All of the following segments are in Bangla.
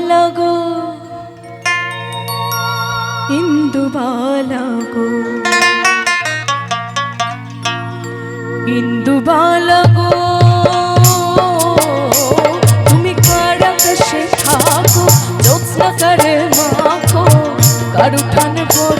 ইন্দু বালাগো। ইন্দু বালাগো। ইন্দু বালাগো। তুমি কার আকাশে থাকো? করে মাখো। কারু ঠান করো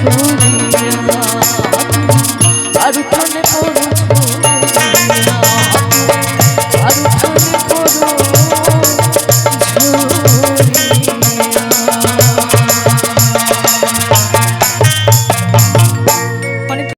সুরে